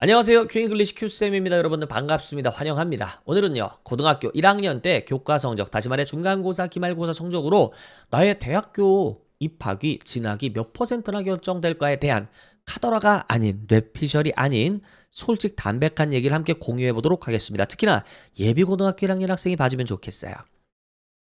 안녕하세요. 큐잉글리시 큐쌤입니다. 여러분들 반갑습니다. 환영합니다. 오늘은요. 고등학교 1학년 때 교과 성적, 다시 말해 중간고사, 기말고사 성적으로 나의 대학교 입학이 진학이 몇 퍼센트나 결정될까에 대한 카더라가 아닌 뇌피셜이 아닌 솔직 담백한 얘기를 함께 공유해 보도록 하겠습니다. 특히나 예비 고등학교 1학년 학생이 봐주면 좋겠어요.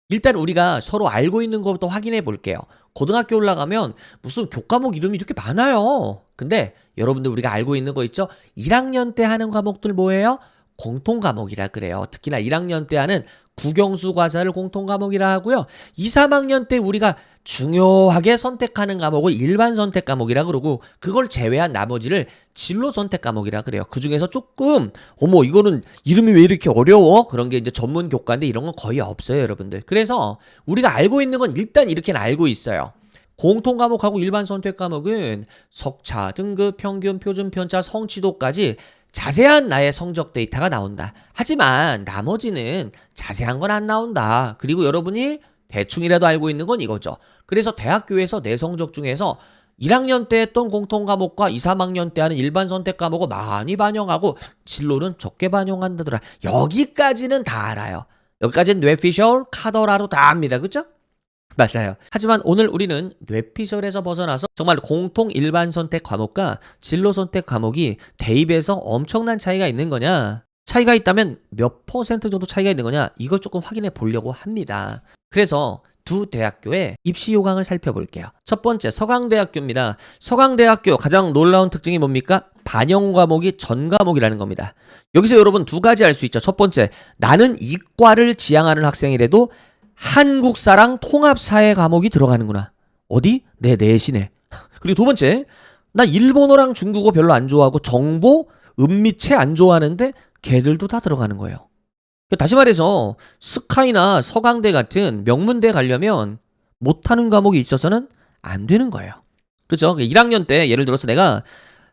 일단 우리가 서로 알고 있는 것부터 확인해 볼게요. 고등학교 올라가면 무슨 교과목 이름이 이렇게 많아요. 근데 여러분들 우리가 알고 있는 거 있죠? 1학년 때 하는 과목들 뭐예요? 공통 과목이라 그래요. 특히나 1학년 때 하는 국영수 과사를 공통 과목이라 하고요. 2, 3학년 때 우리가 중요하게 선택하는 과목을 일반 선택 과목이라 그러고 그걸 제외한 나머지를 진로 선택 과목이라 그래요. 그 중에서 조금 어머 이거는 이름이 왜 이렇게 어려워? 그런 게 이제 전문 교과인데 이런 건 거의 없어요, 여러분들. 그래서 우리가 알고 있는 건 일단 이렇게는 알고 있어요. 공통 과목하고 일반 선택 과목은 석차, 등급, 평균, 표준 편차, 성취도까지 자세한 나의 성적 데이터가 나온다. 하지만 나머지는 자세한 건 안 나온다. 그리고 여러분이 대충이라도 알고 있는 건 이거죠. 그래서 대학교에서 내 성적 중에서 1학년 때 했던 공통 과목과 2, 3학년 때 하는 일반 선택 과목을 많이 반영하고 진로는 적게 반영한다더라. 여기까지는 다 알아요. 여기까지는 뇌피셜, 카더라로 다 압니다. 그죠? 맞아요. 하지만 오늘 우리는 뇌피셜에서 벗어나서 정말 공통 일반 선택 과목과 진로 선택 과목이 대입에서 엄청난 차이가 있는 거냐? 차이가 있다면 몇 퍼센트 정도 차이가 있는 거냐? 이걸 조금 확인해 보려고 합니다. 그래서 두 대학교의 입시 요강을 살펴볼게요. 첫 번째 서강대학교입니다. 서강대학교 가장 놀라운 특징이 뭡니까? 반영 과목이 전 과목이라는 겁니다. 여기서 여러분 두 가지 알 수 있죠. 첫 번째, 나는 이과를 지향하는 학생이라도 한국사랑 통합사회 과목이 들어가는구나. 어디? 내 내신에. 그리고 두 번째, 나 일본어랑 중국어 별로 안 좋아하고 정보, 은미체 안 좋아하는데 걔들도 다 들어가는 거예요. 다시 말해서 스카이나 서강대 같은 명문대 가려면 못하는 과목이 있어서는 안 되는 거예요. 그죠? 1학년 때 예를 들어서 내가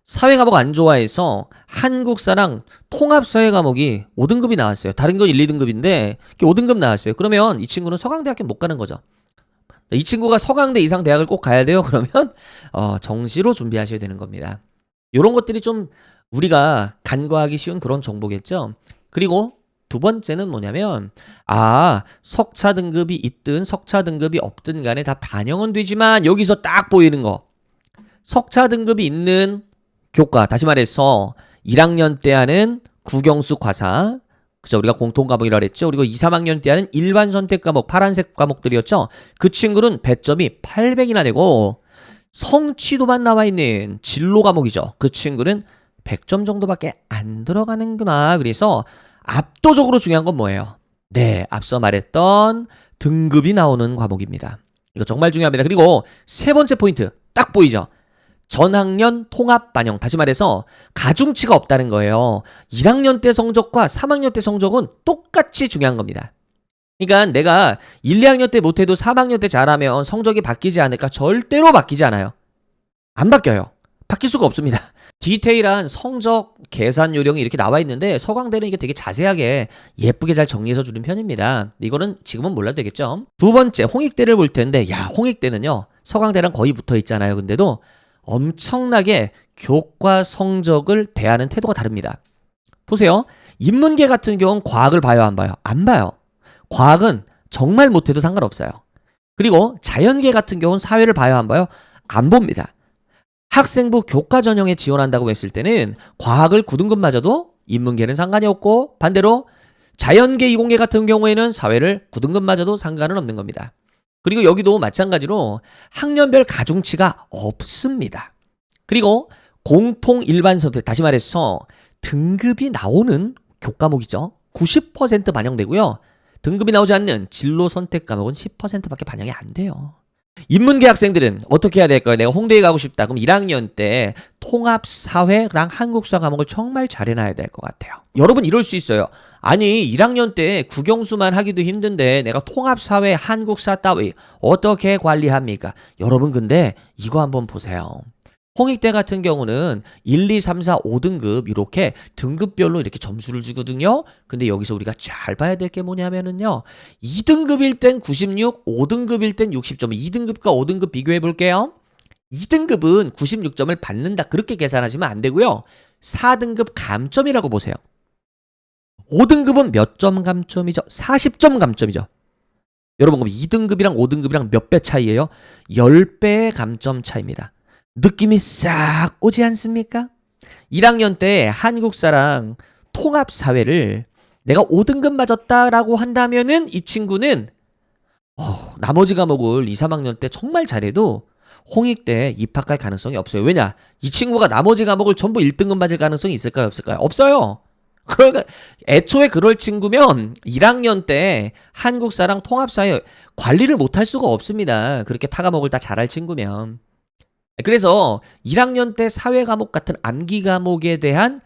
사회 과목 안 좋아해서 한국사랑 통합사회 과목이 5등급이 나왔어요. 다른 건 1, 2등급인데 5등급 나왔어요. 그러면 이 친구는 서강대학교 못 가는 거죠. 이 친구가 서강대 이상 대학을 꼭 가야 돼요. 그러면 어, 정시로 준비하셔야 되는 겁니다. 이런 것들이 좀 우리가 간과하기 쉬운 그런 정보겠죠. 그리고 두 번째는 뭐냐면 아 석차 등급이 있든 석차 등급이 없든 간에 다 반영은 되지만 여기서 딱 보이는 거 석차 등급이 있는 교과 다시 말해서 1학년 때 하는 국영수 과사 그죠 우리가 공통 과목이라고 했죠 그리고 2, 3학년 때 하는 일반 선택 과목 파란색 과목들이었죠 그 친구는 배점이 800이나 되고 성취도만 나와 있는 진로 과목이죠 그 친구는 100점 정도밖에 안 들어가는구나 그래서 압도적으로 중요한 건 뭐예요? 네, 앞서 말했던 등급이 나오는 과목입니다. 이거 정말 중요합니다. 그리고 세 번째 포인트 딱 보이죠? 전학년 통합 반영. 다시 말해서 가중치가 없다는 거예요. 1학년 때 성적과 3학년 때 성적은 똑같이 중요한 겁니다. 그러니까 내가 1, 2학년 때 못해도 3학년 때 잘하면 성적이 바뀌지 않을까? 절대로 바뀌지 않아요. 안 바뀌어요. 바뀔 수가 없습니다. 디테일한 성적 계산 요령이 이렇게 나와 있는데 서강대는 이게 되게 자세하게 예쁘게 잘 정리해서 주는 편입니다. 이거는 지금은 몰라도 되겠죠. 두 번째 홍익대를 볼 텐데 야 홍익대는요 서강대랑 거의 붙어 있잖아요. 근데도 엄청나게 교과 성적을 대하는 태도가 다릅니다. 보세요. 인문계 같은 경우는 과학을 봐요 안 봐요? 안 봐요. 과학은 정말 못해도 상관없어요. 그리고 자연계 같은 경우는 사회를 봐요 안 봐요? 안 봅니다. 학생부 교과 전형에 지원한다고 했을 때는 과학을 9등급 맞아도 인문계는 상관이 없고 반대로 자연계, 이공계 같은 경우에는 사회를 9등급 맞아도 상관은 없는 겁니다. 그리고 여기도 마찬가지로 학년별 가중치가 없습니다. 그리고 공통 일반 선택, 다시 말해서 등급이 나오는 교과목이죠. 90% 반영되고요. 등급이 나오지 않는 진로 선택 과목은 10%밖에 반영이 안 돼요. 인문계 학생들은 어떻게 해야 될까요? 내가 홍대에 가고 싶다. 그럼 1학년 때 통합사회랑 한국사 과목을 정말 잘 해놔야 될 것 같아요. 여러분 이럴 수 있어요. 아니 1학년 때 국영수만 하기도 힘든데 내가 통합사회 한국사 따위 어떻게 관리합니까? 여러분 근데 이거 한번 보세요. 홍익대 같은 경우는 1, 2, 3, 4, 5등급 이렇게 등급별로 이렇게 점수를 주거든요. 근데 여기서 우리가 잘 봐야 될 게 뭐냐면은요. 2등급일 땐 96, 5등급일 땐 60점. 2등급과 5등급 비교해 볼게요. 2등급은 96점을 받는다. 그렇게 계산하시면 안 되고요. 4등급 감점이라고 보세요. 5등급은 몇 점 감점이죠? 40점 감점이죠. 여러분 그럼 2등급이랑 5등급이랑 몇 배 차이예요? 10배의 감점 차이입니다. 느낌이 싹 오지 않습니까? 1학년 때 한국사랑 통합사회를 내가 5등급 맞았다라고 한다면은 이 친구는 어, 나머지 과목을 2, 3학년 때 정말 잘해도 홍익 때 입학할 가능성이 없어요. 왜냐? 이 친구가 나머지 과목을 전부 1등급 맞을 가능성이 있을까요? 없을까요? 없어요. 그러니까 애초에 그럴 친구면 1학년 때 한국사랑 통합사회 관리를 못할 수가 없습니다. 그렇게 타 과목을 다 잘할 친구면. 그래서 1학년 때 사회 과목 같은 암기 과목에 대한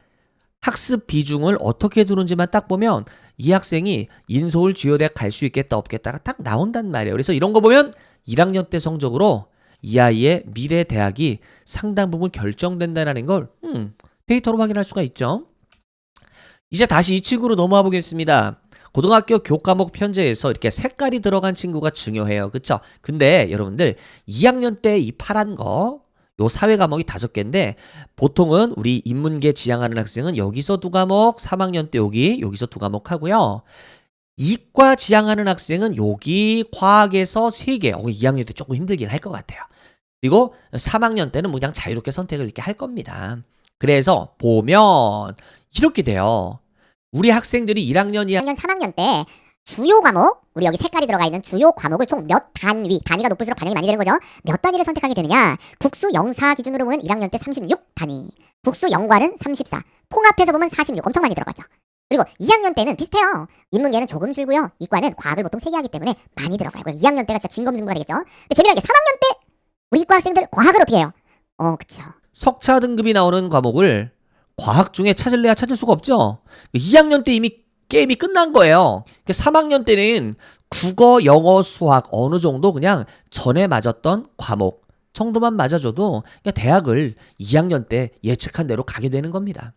학습 비중을 어떻게 두는지만 딱 보면 이 학생이 인서울 주요 대학 갈 수 있겠다 없겠다가 딱 나온단 말이에요. 그래서 이런 거 보면 1학년 때 성적으로 이 아이의 미래 대학이 상당 부분 결정된다는 걸 음, 데이터로 확인할 수가 있죠. 이제 다시 이 친구로 넘어와 보겠습니다. 고등학교 교과목 편제에서 이렇게 색깔이 들어간 친구가 중요해요. 그쵸? 근데 여러분들 2학년 때 이 파란 거, 요 사회 과목이 다섯 개인데 보통은 우리 인문계 지향하는 학생은 여기서 두 과목, 3학년 때 여기, 여기서 두 과목 하고요. 이과 지향하는 학생은 여기 과학에서 세 개. 어, 2학년 때 조금 힘들긴 할 것 같아요. 그리고 3학년 때는 뭐 그냥 자유롭게 선택을 이렇게 할 겁니다. 그래서 보면 이렇게 돼요. 우리 학생들이 1학년, 2학년 1학년 3학년 때 주요 과목 우리 여기 색깔이 들어가 있는 주요 과목을 총 몇 단위 단위가 높을수록 반영이 많이 되는 거죠? 몇 단위를 선택하게 되느냐? 국수 영사 기준으로 보면 1학년 때 36 단위 국수 영과는 34 통합해서 보면 46 엄청 많이 들어갔죠. 그리고 2학년 때는 비슷해요. 인문계는 조금 줄고요. 이과는 과학을 보통 3개 하기 때문에 많이 들어가요. 그래서 2학년 때가 진짜 진검승부가 되겠죠? 근데 재미나게 3학년 때 우리 이과 학생들 과학을 어떻게 해요? 어 그쵸. 석차 등급이 나오는 과목을 과학 중에 찾을래야 찾을 수가 없죠. 2학년 때 이미 게임이 끝난 거예요. 3학년 때는 국어, 영어, 수학 어느 정도 그냥 전에 맞았던 과목 정도만 맞아줘도 그냥 대학을 2학년 때 예측한 대로 가게 되는 겁니다.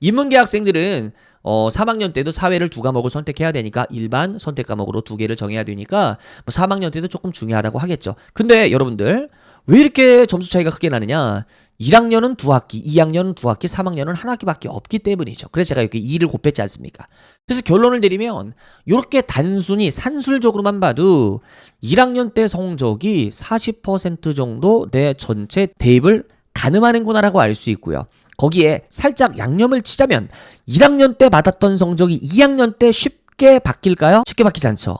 인문계 학생들은 어, 3학년 때도 사회를 두 과목을 선택해야 되니까 일반 선택 과목으로 두 개를 정해야 되니까 뭐 3학년 때도 조금 중요하다고 하겠죠. 근데 여러분들 왜 이렇게 점수 차이가 크게 나느냐? 1학년은 두 학기, 2학년은 두 학기, 3학년은 한 학기밖에 없기 때문이죠. 그래서 제가 이렇게 2를 곱했지 않습니까? 그래서 결론을 내리면 이렇게 단순히 산술적으로만 봐도 1학년 때 성적이 40% 정도 내 전체 대입을 가늠하는구나라고 알 수 있고요. 거기에 살짝 양념을 치자면 1학년 때 받았던 성적이 2학년 때 쉽게 바뀔까요? 쉽게 바뀌지 않죠.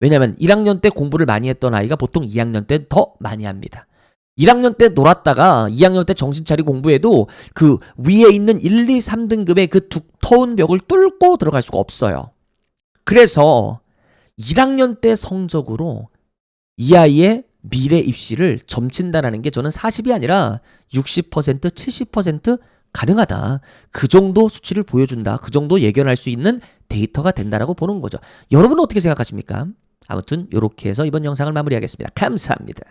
왜냐면 1학년 때 공부를 많이 했던 아이가 보통 2학년 때 더 많이 합니다. 1학년 때 놀았다가 2학년 때 정신 차리고 공부해도 그 위에 있는 1, 2, 3등급의 그 두터운 벽을 뚫고 들어갈 수가 없어요. 그래서 1학년 때 성적으로 이 아이의 미래 입시를 점친다라는 게 저는 40이 아니라 60%, 70% 가능하다. 그 정도 수치를 보여준다. 그 정도 예견할 수 있는 데이터가 된다라고 보는 거죠. 여러분은 어떻게 생각하십니까? 아무튼 이렇게 해서 이번 영상을 마무리하겠습니다. 감사합니다.